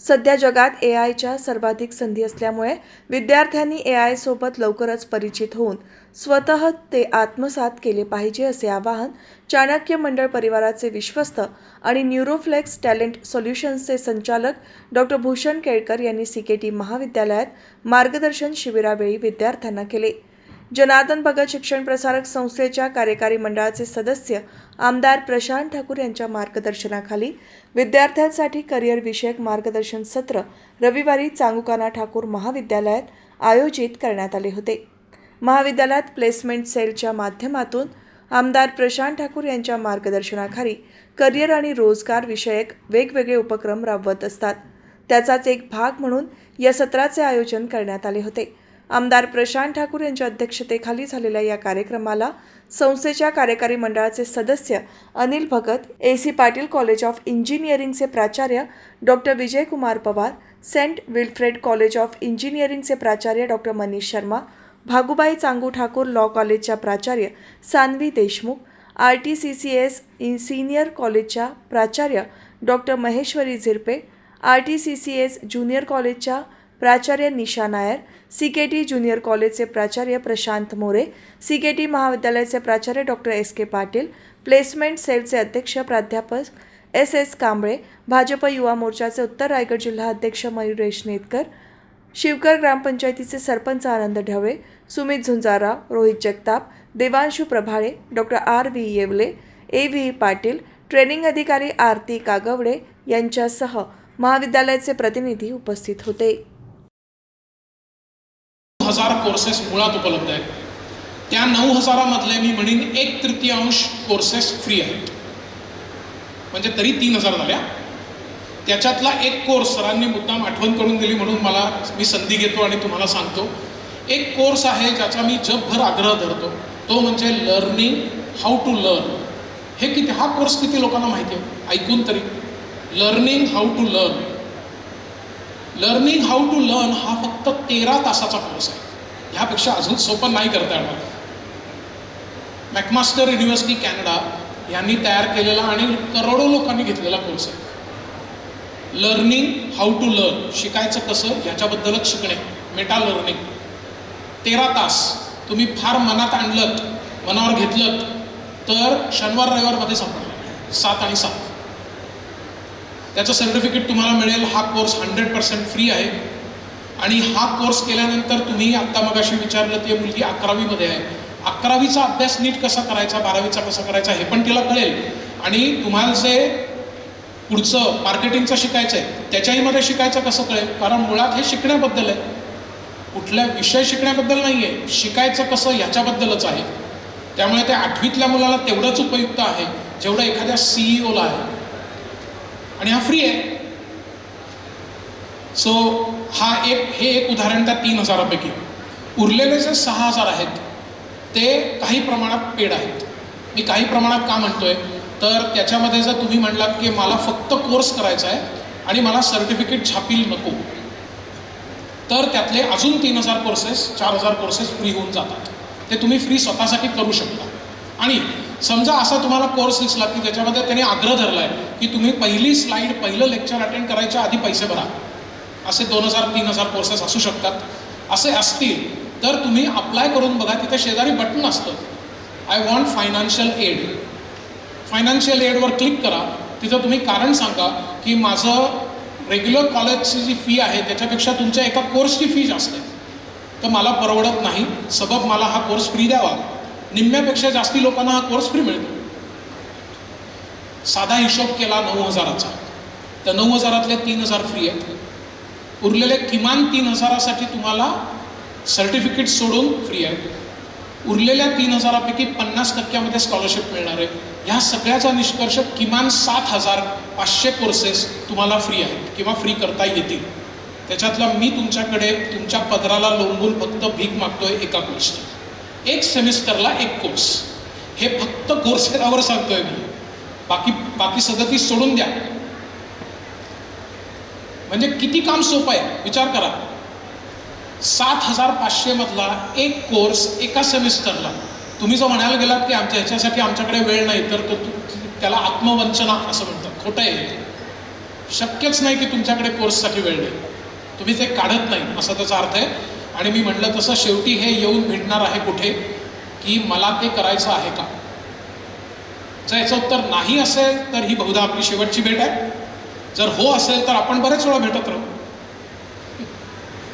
सध्या जगात ए आयच्या सर्वाधिक संधी असल्यामुळे विद्यार्थ्यांनी ए आय सोबत लवकरच परिचित होऊन स्वतः ते आत्मसात केले पाहिजे असे आवाहन चाणक्य मंडळ परिवाराचे विश्वस्त आणि न्यूरोफ्लेक्स टॅलेंट सोल्युशन्सचे संचालक डॉक्टर भूषण केळकर यांनी सी के टी महाविद्यालयात मार्गदर्शन शिबिरावेळी विद्यार्थ्यांना केले. जनार्दन भगत शिक्षण प्रसारक संस्थेच्या कार्यकारी मंडळाचे सदस्य आमदार प्रशांत ठाकूर यांच्या मार्गदर्शनाखाली विद्यार्थ्यांसाठी करिअर विषयक मार्गदर्शन सत्र रविवारी चांगुकाना ठाकूर महाविद्यालयात आयोजित करण्यात आले होते. महाविद्यालयात प्लेसमेंट सेलच्या माध्यमातून आमदार प्रशांत ठाकूर यांच्या मार्गदर्शनाखाली करिअर आणि रोजगार विषयक वेगवेगळे उपक्रम राबवत असतात. त्याचाच एक भाग म्हणून या सत्राचे आयोजन करण्यात आले होते. आमदार प्रशांत ठाकूर यांच्या अध्यक्षतेखाली झालेल्या या कार्यक्रमाला संस्थेच्या कार्यकारी मंडळाचे सदस्य Anil Bhagat A C Patil college of इंजिनिअरिंगचे प्राचार्य doctor Vijaykumar Pawar saint Wilfred college of इंजिनिअरिंगचे प्राचार्य डॉक्टर मनीष शर्मा भागुबाई चांगू ठाकूर लॉ कॉलेजच्या प्राचार्य Sanvi Deshmukh R T C C S senior कॉलेजच्या प्राचार्य doctor Maheshwari Zirpe R T C C S junior कॉलेजच्या प्राचार्य Nisha Nair C K T junior कॉलेजचे प्राचार्य Prashant More C K T महाविद्यालयाचे प्राचार्य doctor S K Patil placement सेलचे अध्यक्ष प्राध्यापक एस एस कांबळे भाजप युवा मोर्चाचे उत्तर रायगड जिल्हा अध्यक्ष मयुरेश नेतकर शिवकर ग्रामपंचायतीचे sarpanch Anand Dhawale Sumit Zunjarao Rohit Jagtap Devanshu Prabhale doctor R V Yewale A V Patil training अधिकारी आरती कागवडे यांच्यासह महाविद्यालयाचे प्रतिनिधी उपस्थित होते. हजार कोर्सेस मुळात उपलब्ध आहेत. त्या नऊ हजारामधले मी म्हणेन एक तृतीयांश कोर्सेस फ्री आहेत. म्हणजे तरी तीन हजार झाल्या. त्याच्यातला एक कोर्स सरांनी मुद्दाम आठवण करून दिली म्हणून मला मी संधी घेतो आणि तुम्हाला सांगतो. एक कोर्स आहे ज्याचा मी जगभर आग्रह धरतो. तो म्हणजे लर्निंग हाऊ टू लर्न हे किती हा कोर्स किती लोकांना माहिती आहे? ऐकून तरी. Learning how to learn learning how to learn हा फक्त तेरा तासाचा कोर्स आहे. ह्यापेक्षा अजून सोपं नाही करता येणार. मॅकमास्टर युनिव्हर्सिटी कॅनडा यांनी तयार केलेला आणि करोडो लोकांनी घेतलेला कोर्स आहे. लर्निंग हाऊ टू लर्न शिकायचं कसं ह्याच्याबद्दलच शिकणे. मेटा लर्निंग तेरा तास तुम्ही फार मनात आणलं मनावर घेतलं तर शनिवार रविवारमध्ये संपणार. सात आणि सात. त्याचं सर्टिफिकेट तुम्हाला मिळेल. हा कोर्स हंड्रेड पर्सेंट फ्री आहे. आणि हा कोर्स केल्यानंतर तुम्ही आत्ता मगाशी विचारलं ती मुलगी अकरावीमध्ये आहे. अकरावीचा अभ्यास नीट कसा करायचा बारावीचा कसा करायचा हे पण तिला कळेल. आणि तुम्हाला जे पुढचं मार्केटिंगचं शिकायचं आहे त्याच्याहीमध्ये शिकायचं कसं कळेल? कारण मुळात हे शिकण्याबद्दल आहे. कुठल्या विषय शिकण्याबद्दल नाही आहे शिकायचं कसं ह्याच्याबद्दलच आहे. त्यामुळे त्या आठवीतल्या मुलाला तेवढंच उपयुक्त आहे जेवढं एखाद्या सीईओला आहे. आणि हा फ्री आहे. सो हा एक हे एक उदाहरण त्या तीन हजारापैकी. उरलेले जे सहा हजार आहेत ते काही प्रमाणात पेड आहेत. मी काही प्रमाणात का म्हणतोय? तर त्याच्यामध्ये जर तुम्ही म्हणलात की मला फक्त कोर्स करायचा आहे आणि मला सर्टिफिकेट छापील नको तर त्यातले अजून तीन हजार कोर्सेस चार हजार कोर्सेस फ्री होऊन जातात. ते तुम्ही फ्री स्वतःसाठी करू शकता. आणि समजा असा तुम्हाला कोर्स दिसला की त्याच्यामध्ये त्याने आग्रह धरला आहे की तुम्ही पहिली स्लाईड पहिलं लेक्चर अटेंड करायच्या आधी पैसे भरा. असे दोन हजार तीन हजार कोर्सेस असू शकतात. असे असतील तर तुम्ही अप्लाय करून बघा तिथे शेजारी बटन असतं. I want financial aid financial एडवर click करा. तिथं तुम्ही कारण सांगा की माझं रेग्युलर कॉलेजची जी फी आहे त्याच्यापेक्षा तुमच्या एका कोर्सची फी जास्त आहे. तर मला परवडत नाही. सबब मला हा कोर्स फ्री द्यावा. निम्म्यापेक्षा जास्ती लोकांना हा कोर्स फ्री मिळतो. साधा हिशोब केला नऊ हजाराचा. तर नऊ हजारातले तीन हजार फ्री आहेत. उरलेले किमान तीन हजारासाठी तुम्हाला सर्टिफिकेट सोडून फ्री आहे उरलेल्या तीन हजारापैकी पन्नास टक्क्यामध्ये स्कॉलरशिप मिळणार आहे. ह्या सगळ्याचा निष्कर्ष किमान सात हजार पाचशे कोर्सेस तुम्हाला फ्री आहेत किंवा फ्री करता येतील. त्याच्यातला मी तुमच्याकडे तुमच्या पदराला लोंबून फक्त भीक मागतोय एका कोर्सची एक सेमिस्टरला एक कोर्स हे फक्त कोर्सेरावर सांगतोय मी. बाकी बाकी सदतीस सोडून द्या. म्हणजे किती काम सोपं आहे? विचार करा. सात हजार पाचशे मधला एक कोर्स एका सेमिस्टरला. तुम्ही जर म्हणायला गेलात की आमच्या ह्याच्यासाठी आमच्याकडे वेळ नाही तर तो त्याला आत्मवंचना असं म्हणतात. खोटं आहे शक्यच नाही की तुमच्याकडे कोर्ससाठी वेळ नाही. तुम्ही ते काढत नाही असा त्याचा अर्थ आहे. आणि मी म्हटलं तसं शेवटी हे येऊन भेटणार आहे कुठे? की मला ते करायचं आहे का? जर याचं उत्तर नाही असेल तर ही बहुधा आपली शेवटची भेट आहे. जर हो असेल तर आपण बरेच वेळा भेटत राहू.